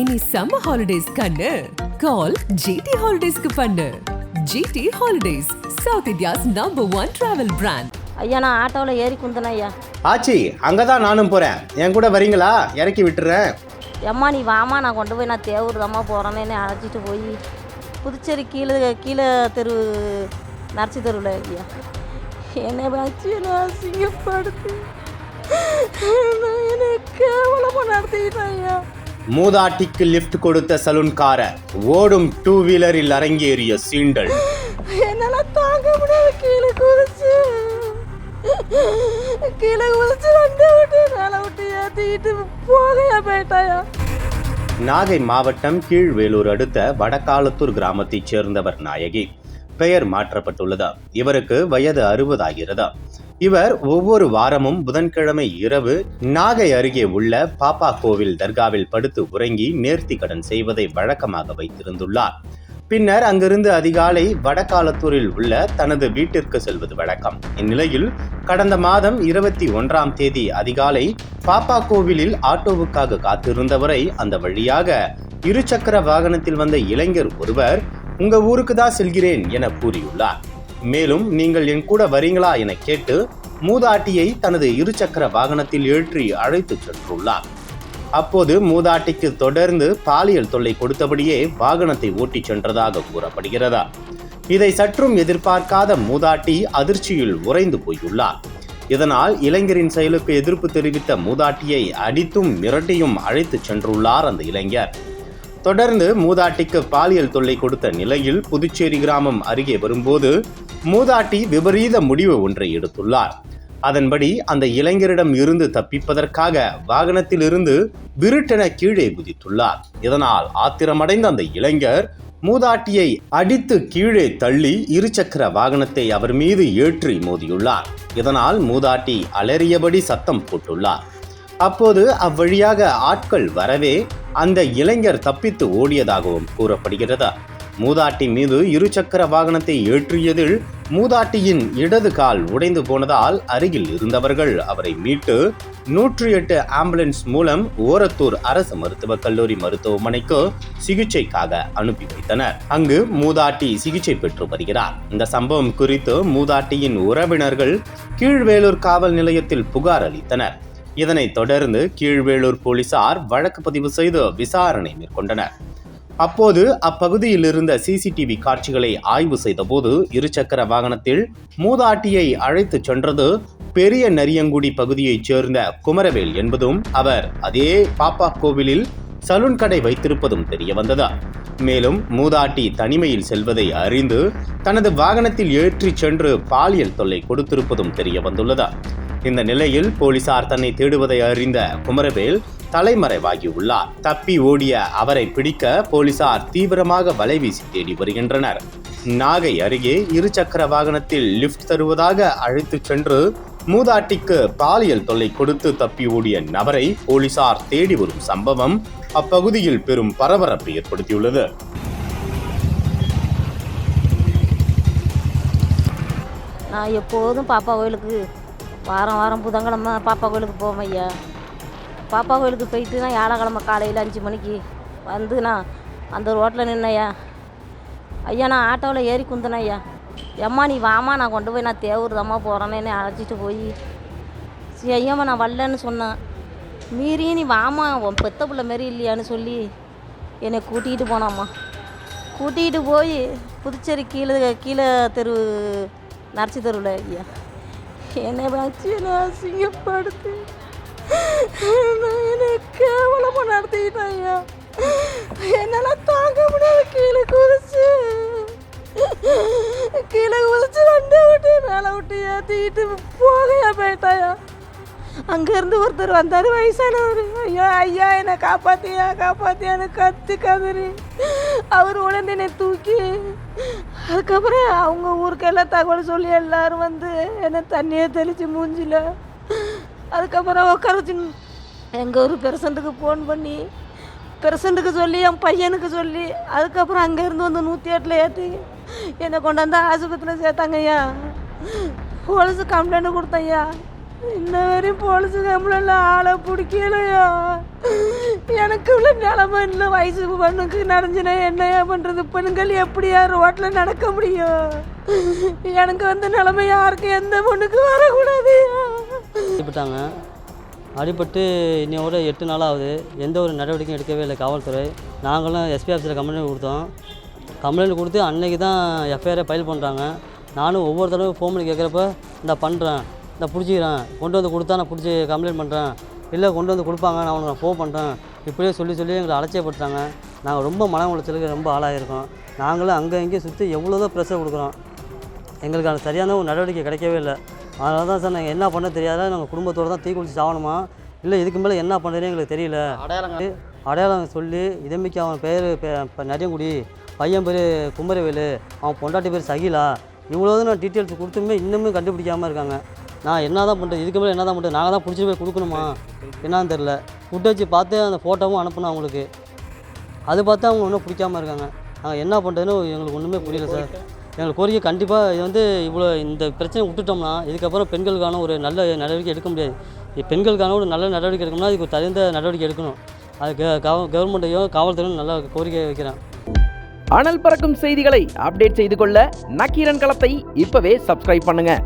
இனி summer holidays கண்ணு. Call GT ஹாலிடேஸ்க்கு பண்ணு. GD holidays south India's number one travel brand ஐயா நான் ஆட்டோவில் ஏறி குந்தன ஐயா? ஆச்சி அங்கே தான் நானும் போகிறேன் என் கூட வரீங்களா? இறக்கி விட்டுறேன். எம்மா நீ வாமா நான் கொண்டு போய் நான் தேவூர் தாம்மா போகிறேன்னு அழைச்சிட்டு போய் புதுச்சேரி கீழே கீழே தெரு நரசி தெருவில் ஐயா என்னை வச்சு நான் அசிங்கப்படுத்து என்னை கேவலமாக ஐயா. மூதாட்டிக்கு லிஃப்ட் கொடுத்த சலூன்காரர் ஓடும் டூ வீலரில் அரங்கேறிய சீண்டல். என்னால் தாங்க முடியாத கீழே குதிச்சு. கீழே குதிச்சு வண்டி விட்டு மேலே விட்டு ஏற்றிக்கிட்டு போகையா போயிட்டாயா? நாகை மாவட்டம் கீழ்வேலூர் அடுத்த வடக்காலத்தூர் கிராமத்தைச் சேர்ந்தவர் நாயகி. பெயர் மாற்றப்பட்டுள்ளது? இவருக்கு வயது அறுபதாகிறது? இவர் ஒவ்வொரு வாரமும் புதன்கிழமை இரவு நாகை அருகே உள்ள பாப்பா கோவில் தர்காவில் படுத்து உறங்கி நேர்த்தி கடன் செய்வதை வழக்கமாக வைத்திருந்துள்ளார். பின்னர் அங்கிருந்து அதிகாலை வடகாலத்தூரில் உள்ள தனது வீட்டிற்கு செல்வது வழக்கம். இந்நிலையில் கடந்த மாதம் இருபத்தி ஒன்றாம் தேதி அதிகாலை பாப்பா கோவிலில் ஆட்டோவுக்காக காத்திருந்தவரை அந்த வழியாக இருசக்கர வாகனத்தில் வந்த இளைஞர் ஒருவர் உங்க ஊருக்கு தான் செல்கிறேன் என கூறியுள்ளார். மேலும் நீங்கள் என் கூட வரீங்களா என கேட்டு மூதாட்டியை தனது இருசக்கர வாகனத்தில் ஏற்றி அழைத்துச் சென்றுள்ளார். அப்போது மூதாட்டிக்கு தொடர்ந்து பாலியல் தொல்லை கொடுத்தபடியே வாகனத்தை ஓட்டிச் சென்றதாக கூறப்படுகிறதா? இதை சற்றும் எதிர்பார்க்காத மூதாட்டி அதிர்ச்சியில் உறைந்து போயுள்ளார். இதனால் இளைஞரின் செயலுக்கு எதிர்ப்பு தெரிவித்த மூதாட்டியை அடித்தும் மிரட்டியும் அழைத்துச் சென்றுள்ளார் அந்த இளைஞர். தொடர்ந்து மூதாட்டிக்கு பாலியல் தொல்லை கொடுத்த நிலையில் புதுச்சேரி கிராமம் அருகே வரும்போது மூதாட்டி விபரீத முடிவு ஒன்றை எடுத்துள்ளார். அதன்படி அந்த இளைஞரிடம் இருந்து தப்பிப்பதற்காக வாகனத்திலிருந்து விருட்டென கீழே குதித்துள்ளார். இதனால் ஆத்திரமடைந்த அந்த இளைஞர் மூதாட்டியை அடித்து கீழே தள்ளி இருசக்கர வாகனத்தை அவர் மீது ஏற்றி மோதியுள்ளார். இதனால் மூதாட்டி அலறியபடி சத்தம் போட்டுள்ளார். அப்போது அவ்வழியாக ஆட்கள் வரவே அந்த இளைஞர் தப்பித்து ஓடியதாகவும் கூறப்படுகிறது. மூதாட்டி மீது இருசக்கர வாகனத்தை ஏற்றியதில் மூதாட்டியின் இடது கால் உடைந்து போனதால் அருகில் இருந்தவர்கள் அவரை மீட்டு நூற்றி எட்டு ஆம்புலன்ஸ் மூலம் ஓரத்தூர் அரசு மருத்துவக் கல்லூரி மருத்துவமனைக்கு சிகிச்சைக்காக அனுப்பி வைத்தனர். அங்கு மூதாட்டி சிகிச்சை பெற்று வருகிறார். இந்த சம்பவம் குறித்து மூதாட்டியின் உறவினர்கள் கீழ்வேலூர் காவல் நிலையத்தில் புகார் அளித்தனர். இதனைத் தொடர்ந்து கீழ்வேலூர் போலீசார் வழக்கு பதிவு செய்து விசாரணை மேற்கொண்டனர். அப்போது அப்பகுதியில் இருந்த சிசிடிவி காட்சிகளை ஆய்வு செய்தபோது இருசக்கர வாகனத்தில் மூதாட்டியை அழைத்துச் சென்றது பெரிய நரியங்குடி பகுதியைச் சேர்ந்த குமரவேல் என்பதும் அவர் அதே பாப்பா கோவிலில் சலூன் கடை வைத்திருப்பதும் தெரிய வந்ததா மேலும் மூதாட்டி தனிமையில் செல்வதை அறிந்து தனது வாகனத்தில் ஏற்றிச் சென்று பாலியல் தொல்லை கொடுத்திருப்பதும் தெரிய வந்துள்ளதா இந்த நிலையில் போலீசார் தன்னை தேடுவதை அறிந்த குமரவேல் தலைமறைவாகியுள்ளார். தப்பி ஓடிய அவரை பிடிக்க போலீசார் தீவிரமாக வலைவீசி தேடி வருகின்றனர். நாகை அருகே இருசக்கர வாகனத்தில் லிஃப்ட் தருவதாக அழைத்துச் சென்று மூதாட்டிக்கு பாலியல் தொல்லை கொடுத்து தப்பி ஓடிய நபரை போலீசார் தேடி வரும் சம்பவம் அப்பகுதியில் பெரும் பரபரப்பை ஏற்படுத்தியுள்ளது. நான் எப்போதும் பாப்பா கோயிலுக்கு வாரம் வாரம் புதன்கிழமை பாப்பா கோயிலுக்கு போவேன் ஐயா. பாப்பா கோயிலுக்கு போயிட்டு நான் வியாழக்கிழமை காலையில் அஞ்சு மணிக்கு வந்து நான் அந்த ரோட்டில் நின்னையா ஐயா. நான் ஆட்டோவில் ஏறி குந்தினேன் ஐயா. எம்மா நீ வாமா நான் கொண்டு போய் நான் தேவூர் தாம்மா போகிறேன்னு அழைச்சிட்டு போய். சரி ஐயாம்மா நான் வரலன்னு சொன்னேன். மீறி நீ வாமா உன் பெத்த பிள்ளை மாரி இல்லையான்னு சொல்லி என்னை கூட்டிகிட்டு போனாம்மா. கூட்டிகிட்டு போய் புதுச்சேரி கீழே கீழே தெரு நரசி தெருவில் ஐயா. என்னை வச்சு நான் அசிங்கப்படுத்து. நான் என்னை கேவலமாக நடத்திட்டாயா என்னால் தாங்க முடியாது கீழே குதிச்சு. கீழே குதிச்சு வண்டி விட்டு மேலே விட்டு ஏற்றிக்கிட்டு போகையா போயிட்டாயா அங்கேருந்து ஒருத்தர் வந்தார் வயசானவர். ஐயா ஐயா என்னை காப்பாத்தியா காப்பாத்தியான்னு கத்தி கதறி அவர் உடனே என்னை தூக்கி. அதுக்கப்புறம் அவங்க ஊருக்கு எல்லாம் தகவல் சொல்லி எல்லாரும் வந்து என்னை தண்ணியை தெளித்து மூஞ்சில அதுக்கப்புறம் உட்கார வச்சு எங்கள் ஒரு பெர்சண்ட்டுக்கு ஃபோன் பண்ணி பெர்சண்ட்டுக்கு சொல்லி என் பையனுக்கு சொல்லி அதுக்கப்புறம் அங்கேருந்து வந்து நூற்றி எட்டில் ஏற்றி என்னை கொண்டாந்து ஆஸ்பத்திரியில் சேர்த்தாங்க ஐயா. போலீஸு கம்ப்ளைண்ட் கொடுத்தேன் ஐயா. இன்ன வரையும் போலீஸு கம்ப்ளைண்ட்ல ஆளை பிடிக்கலையா? எனக்கு உள்ள நிலமை இல்லை வயசு பொண்ணுக்கு நடந்துச்சுன்னா என்னையா பண்ணுறது பெண்கள் எப்படியா ரோட்டில் நடக்க முடியும்? எனக்கு வந்து நிலமை யாருக்கு? எந்த பொண்ணுக்கு வரக்கூடாது? அடிபட்டாங்க அடிபட்டு இன்னையோட எட்டு நாள் ஆகுது. எந்த ஒரு நடவடிக்கையும் எடுக்கவே இல்லை காவல்துறை. நாங்களும் எஸ்பி ஆஃபீஸில் கம்ப்ளைண்ட் கொடுத்தோம். கம்ப்ளைண்ட் கொடுத்து அன்னைக்கு தான் எஃப்ஐஆரை ஃபைல் பண்ணுறாங்க நானும் ஒவ்வொரு தடவை ஃபோன் பண்ணி கேட்குறப்ப இந்த பண்ணுறேன் இந்த பிடிச்சிக்கிறேன். கொண்டு வந்து கொடுத்தா நான் பிடிச்சி கம்ப்ளைண்ட் பண்ணுறேன் இல்லை கொண்டு வந்து கொடுப்பாங்க. நான் உனக்கு நான் ஃபோன் பண்ணுறேன் இப்படியே சொல்லி சொல்லி எங்களை அலட்சியப்படுத்துறாங்க. நாங்கள் ரொம்ப மன உளைச்சலுக்கு ரொம்ப ஆளாயிருக்கோம். நாங்களும் அங்கே இங்கேயும் சுற்றி எவ்வளோதான் ப்ரெஷர் கொடுக்குறோம். எங்களுக்கு அது சரியான ஒரு நடவடிக்கை கிடைக்கவே இல்லை. அதனால தான் சார் நாங்கள் என்ன பண்ண தெரியாத நாங்கள் குடும்பத்தோடு தான் தீ குளிச்சு சாகணுமா? இல்லை இதுக்கு மேலே என்ன பண்ணுறதுன்னு எங்களுக்கு தெரியல. அடையாளம் அடையாளம் சொல்லி இதம்பிக்கு அவன் பேர் நரியங்குடி பையன் பேர் குமரவேலு அவன் பொண்டாட்டி பேர் சகிலா இவ்வளோதான் நான் டீட்டெயில்ஸ் கொடுத்துமே இன்னுமே கண்டுபிடிக்காமல் இருக்காங்க. நான் என்ன தான் பண்ணுறது இதுக்கு மேலே என்ன தான் பண்ணுறது நாங்கள் தான் பிடிச்சி போய் கொடுக்கணுமா? என்னன்னு தெரில ஃபுட்டேஜ் பார்த்து அந்த ஃபோட்டோவும் அனுப்பணும் அவங்களுக்கு. அது பார்த்து அவங்க ஒன்றும் பிடிக்காம இருக்காங்க. நாங்கள் என்ன பண்ணுறதுன்னு எங்களுக்கு ஒன்றுமே புரியல சார். எங்களுக்கு கோரிக்கை கண்டிப்பாக இது வந்து இவ்வளோ இந்த பிரச்சனை விட்டுட்டோம்னா இதுக்கப்புறம் பெண்களுக்கான ஒரு நல்ல நடவடிக்கை எடுக்க முடியாது. பெண்களுக்கான ஒரு நல்ல நடவடிக்கை எடுக்கணும்னா அதுக்கு தகுந்த நடவடிக்கை எடுக்கணும். அதுக்கு கவர்மெண்ட்டையும் காவல்துறையும் நல்ல கோரிக்கை வைக்கிறேன். அனல் பறக்கும் செய்திகளை அப்டேட் செய்து கொள்ள நக்கீரன் களத்தை இப்போவே சப்ஸ்கிரைப் பண்ணுங்கள்